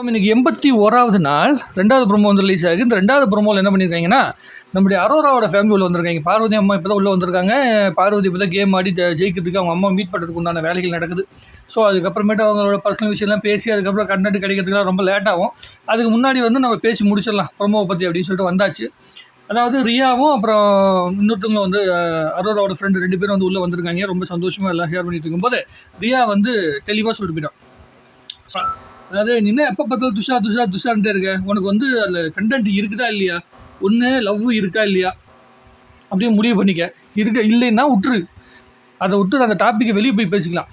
இன்னைக்கு எண்பத்தி ஓராவது நாள். ரெண்டாவது ப்ரோமோ வந்து ரிலீஸ் ஆகுது. இந்த ரெண்டாவது ப்ரோமோவில் என்ன பண்ணியிருக்காங்கன்னா நம்முடைய அரோராவோட ஃபேமிலி உள்ள வந்திருக்காங்க. பார்வதி அம்மா இப்போ தான் உள்ளே வந்திருக்காங்க. பார்வதி இப்போ தான் கேம் ஆடி ஜெயிக்கிறதுக்கு அவங்க அம்மா மீட் பண்ணுறதுக்கு உண்டான வேலைகள் நடக்குது. ஸோ அதுக்கப்புறமேட்டு அவங்களோட பர்சனல் விஷயம்லாம் பேசி அதுக்கப்புறம் கண்டென்ட் கிடைக்கிறதுக்குலாம் ரொம்ப லேட் ஆகும். அதுக்கு முன்னாடி வந்து நம்ம பேசி முடிச்சிடலாம். ப்ரோமோவை பற்றி அப்படின்னு சொல்லிட்டு வந்தாச்சு. அதாவது ரியாவும் அப்புறம் இன்னொருத்தவங்களும் வந்து அரோராவோட ஃப்ரெண்டு ரெண்டு பேரும் வந்து உள்ளே வந்திருக்காங்க. ரொம்ப சந்தோஷமாக எல்லாம் ஷேர் பண்ணிட்டு இருக்கும்போது ரியா வந்து தெளிவாக சொல்லிட்டு போயிட்டான். அதாவது நின்று எப்போ பார்த்தாலும் துஷா துஷா துஷான்ட்டே இருக்க. உனக்கு வந்து அதில் கண்டென்ட் இருக்குதா இல்லையா? ஒன்று லவ் இருக்கா இல்லையா? அப்படியே முடிவு பண்ணிக்க. இருக்க இல்லைன்னா விட்டுரு அதை விட்டு அந்த டாப்பிக்கை வெளியே போய் பேசிக்கலாம்.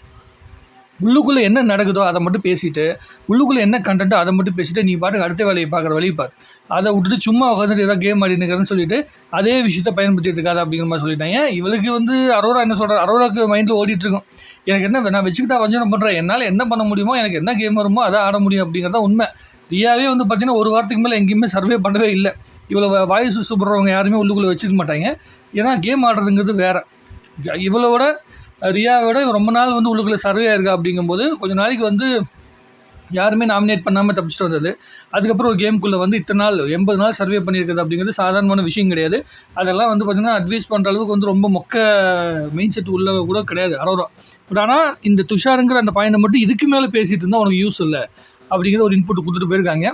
உள்ளுக்குள்ளே என்ன நடக்குதோ அதை மட்டும் பேசிட்டு உள்ளுக்குள்ளே என்ன கண்டென்ட்டோ அதை மட்டும் பேசிட்டு நீ பாட்டுக்கு அடுத்த வேலையை பார்க்குற வழி பார். அதை விட்டுட்டு சும்மா உட்காந்துட்டு ஏதாவது கேம் ஆடினுக்கிறேன்னு சொல்லிட்டு அதே விஷயத்தை பயன்படுத்திட்டு இருக்காது அப்படிங்கிற மாதிரி சொல்லிட்டாங்க. இவளுக்கு வந்து அரோரா என்ன சொல்கிறார் அரோராக்கு மைண்டில் ஓடிட்டுருக்கும் எனக்கு என்ன நான் வச்சுக்கிட்டா வஞ்சனம் பண்ணுறேன் என்னால் என்ன பண்ண முடியுமோ எனக்கு என்ன கேம் வருமோ அதை ஆட முடியும் அப்படிங்கிறத உண்மை. ரியாவே வந்து பார்த்திங்கன்னா ஒரு வாரத்துக்கு மேலே எங்கேயுமே சர்வே பண்ணவே இல்லை. இவ்வளோ வாய்ஸ் சூப்பர்றவங்க யாருமே உள்ளுக்குள்ளே வச்சுக்க மாட்டாங்க. ஏன்னா கேம் ஆடுறதுங்கிறது வேறு. இவளோட ரியாவோட விட ரொம்ப நாள் வந்து உள்ளுக்குள்ளே சர்வே ஆயிருக்கா அப்படிங்கும்போது கொஞ்ச நாளைக்கு வந்து யாருமே நாமினேட் பண்ணாமல் தப்பிச்சிட்டு வந்தது. அதுக்கப்புறம் ஒரு கேம்குள்ளே வந்து இத்தனை நாள் எண்பது நாள் சர்வே பண்ணியிருக்கிறது அப்படிங்கிறது சாதாரணமான விஷயம் கிடையாது. அதெல்லாம் வந்து பார்த்திங்கன்னா அட்வைஸ் பண்ணுற அளவுக்கு வந்து ரொம்ப மொக்க மெயின் செட் உள்ள கூட கிடையாது அரோரா. பட் ஆனால் இந்த துஷாருங்கிற அந்த பாயிண்டை மட்டும் இதுக்கு மேலே பேசிகிட்டு இருந்தால் உனக்கு யூஸ் இல்லை அப்படிங்கிற ஒரு இன்புட் கொடுத்துட்டு போயிருக்காங்க.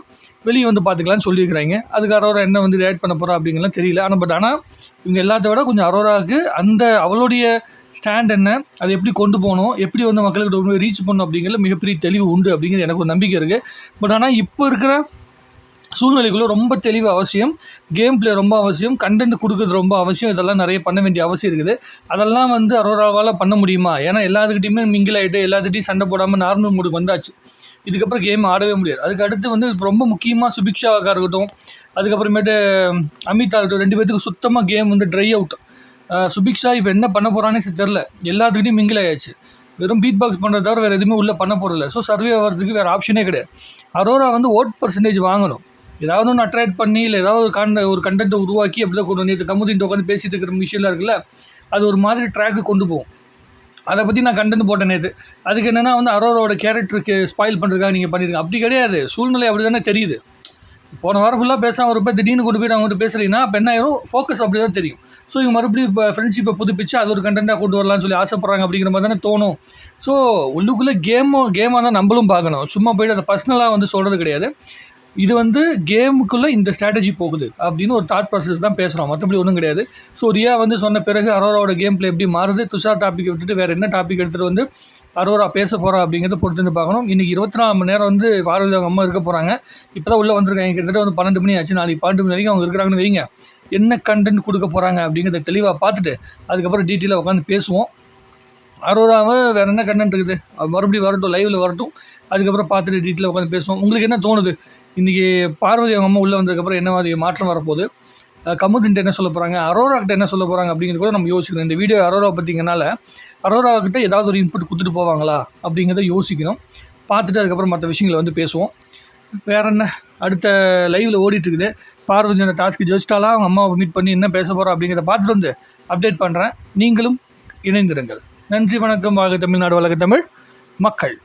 வெளியே வந்து பார்த்துக்கலாம்னு சொல்லியிருக்கிறாங்க. அதுக்கு அரோரா என்ன வந்து ரியாக்ட் பண்ண போகிறா அப்படிங்கலாம் தெரியல. ஆனால் பட் ஆனால் இவங்க எல்லாத்த விட கொஞ்சம் அரோராவுக்கு அந்த அவளுடைய ஸ்டாண்ட் என்ன? அதை எப்படி கொண்டு போகணும்? எப்படி வந்து மக்களுக்கு ரொம்ப ரீச் பண்ணணும் அப்படிங்கிறது மிகப்பெரிய தெளிவு உண்டு அப்படிங்கிறது எனக்கு ஒரு நம்பிக்கை இருக்குது பட் ஆனால் இப்போ இருக்கிற சூழ்நிலைக்குள்ளே ரொம்ப தெளிவு அவசியம் கேம் பிளே ரொம்ப அவசியம் கண்டென்ட் கொடுக்குறது ரொம்ப அவசியம். இதெல்லாம் நிறைய பண்ண வேண்டிய அவசியம் இருக்குது. அதெல்லாம் வந்து அரோராவால் பண்ண முடியுமா? ஏன்னா எல்லாத்துக்கிட்டையுமே மிங்கில் ஆகிட்டு எல்லாத்துக்கிட்டையும் சண்டை போடாமல் நார்மல் மூடுக்கு வந்தாச்சு. இதுக்கப்புறம் கேம் ஆடவே முடியாது. அதுக்கு அடுத்து வந்து ரொம்ப முக்கியமாக சுபிக்ஷாவாக இருக்கட்டும் அதுக்கப்புறமேட்டு அமிதா இருக்கட்டும் ரெண்டு பேர்த்துக்கு சுத்தமாக கேம் வந்து ட்ரை அவுட் சுபிக்ஷா இப்போ என்ன பண்ண போகிறானே தெரில எல்லாத்துக்கிட்டையும் மிங்கில் ஆயாச்சு. வெறும் பீட் பாக்ஸ் பண்ணுறத தவிர வேறு எதுவுமே உள்ளே பண்ண போகிறதில்ல ஸோ சர்வே ஆகிறதுக்கு வேறு ஆப்ஷனே கிடையாது. அரோரா வந்து ஓட் பர்சன்டேஜ் வாங்கணும். ஏதாவது ஒன்று அட்ராக்ட் பண்ணி இல்லை ஏதாவது ஒரு காண்ட ஒரு கண்டென்ட்டை உருவாக்கி அப்படி தான் கொண்டு நேற்று கமுதின் உட்காந்து பேசிகிட்டு இருக்கிற விஷயம்லாம் இருக்குல்ல அது ஒரு மாதிரி ட்ராக்கு கொண்டு போகும். அதை பற்றி நான் கண்டென்ட் போட்டேன் நேற்று அதுக்கு என்னென்னா வந்து அரோரோட கேரக்டருக்கு ஸ்பாயில் பண்ணுறதுக்காக நீங்கள் பண்ணியிருக்கேன் அப்படி கிடையாது. சூழ்நிலை அப்படி தானே தெரியுது. போன வாரம் ஃபுல்லாக பேசாமல் பேர் திடீர்னு கொண்டு போய் அவங்ககிட்ட பேசுகிறீங்கன்னா அப்போ என்ன ஆயிரும்? ஃபோக்கஸ் அப்படி தான் தெரியும். ஸோ இவங்க மறுபடியும் இப்போ ஃப்ரெண்ட்ஷிப்பை புதுப்பிச்சு அது ஒரு கண்டென்ட்டாக கொண்டு வரலாம்னு சொல்லி ஆசைப்பட்றாங்க அப்படிங்கிற மாதிரி தானே தோணும். ஸோ உள்ளுக்குள்ளே கேமும் கேமாக தான் நம்மளும் பார்க்கணும். சும்மா போயிட்டு அதை பர்சனலாக வந்து சொல்கிறது கிடையாது. இது வந்து கேமுக்குள்ளே இந்த ஸ்ட்ராட்டஜி போகுது அப்படின்னு ஒரு தாட் ப்ராசஸ் தான் பேசுகிறோம் மற்றபடி ஒன்றும் கிடையாது. ஸோ ரியா வந்து சொன்ன பிறகு அரோராவோட கேம் பிளே எப்படி மாறுது? துஷார் டாப்பிக் விட்டுட்டு வேறு என்ன டாபிக் எடுத்துகிட்டு வந்து அரோரா பேச போகிறா அப்படிங்கிறத பொறுத்து வந்து பார்க்கணும். இன்றைக்கி இருபத்தி நாலு மணி நேரம் வந்து பாரதி அவங்க அம்மா இருக்க போகிறாங்க இப்போ தான் உள்ளே வந்திருக்காங்க. கிட்டத்தட்ட வந்து பன்னெண்டு மணி ஆச்சு. நாளைக்கு பன்னெண்டு மணி வரைக்கும் அவங்க இருக்கிறாங்கன்னு வைங்க. என்ன கண்டென்ட் கொடுக்க போகிறாங்க அப்படிங்கிறத தெளிவாக பார்த்துட்டு அதுக்கப்புறம் டீட்டெயிலாக உட்காந்து பேசுவோம். அரோராவை வேறு என்ன கண்டென்ட் இருக்குது? அது மறுபடியும் வரட்டும் லைவில் வரட்டும். அதுக்கப்புறம் பார்த்துட்டு டீட்டெயிலாக உட்காந்து பேசுவோம். உங்களுக்கு என்ன தோணுது? இன்றைக்கி பார்வதி அவங்க அம்மா உள்ளே வந்ததுக்கப்புறம் என்ன மாதிரி மாற்றம் வரப்போகுது? கமுதின்ட்டு என்ன சொல்ல போகிறாங்க அரோராக்கிட்ட என்ன சொல்ல போகிறாங்க அப்படிங்கிறது கூட நம்ம யோசிக்கணும். இந்த வீடியோ அரோரா பற்றிங்கனால அரோராக்கிட்ட ஏதாவது ஒரு இன்புட் கொடுத்துட்டு போவாங்களா அப்படிங்கிறத யோசிக்கணும். பார்த்துட்டு அதுக்கப்புறம் மற்ற விஷயங்களை வந்து பேசுவோம். வேற என்ன? அடுத்த லைவில் ஓடிட்டுருக்குது பார்வதி அந்த டாஸ்க்கு ஜெயிச்சிட்டாலாம் அவங்க அம்மாவை மீட் பண்ணி என்ன பேச போகிறோம் அப்படிங்கிறத பார்த்துட்டு வந்து அப்டேட் பண்ணுறேன் நீங்களும் இணைந்திருங்கள். நன்றி வணக்கம். வாழ்க தமிழ்நாடு வழக்க தமிழ். மக்கள்.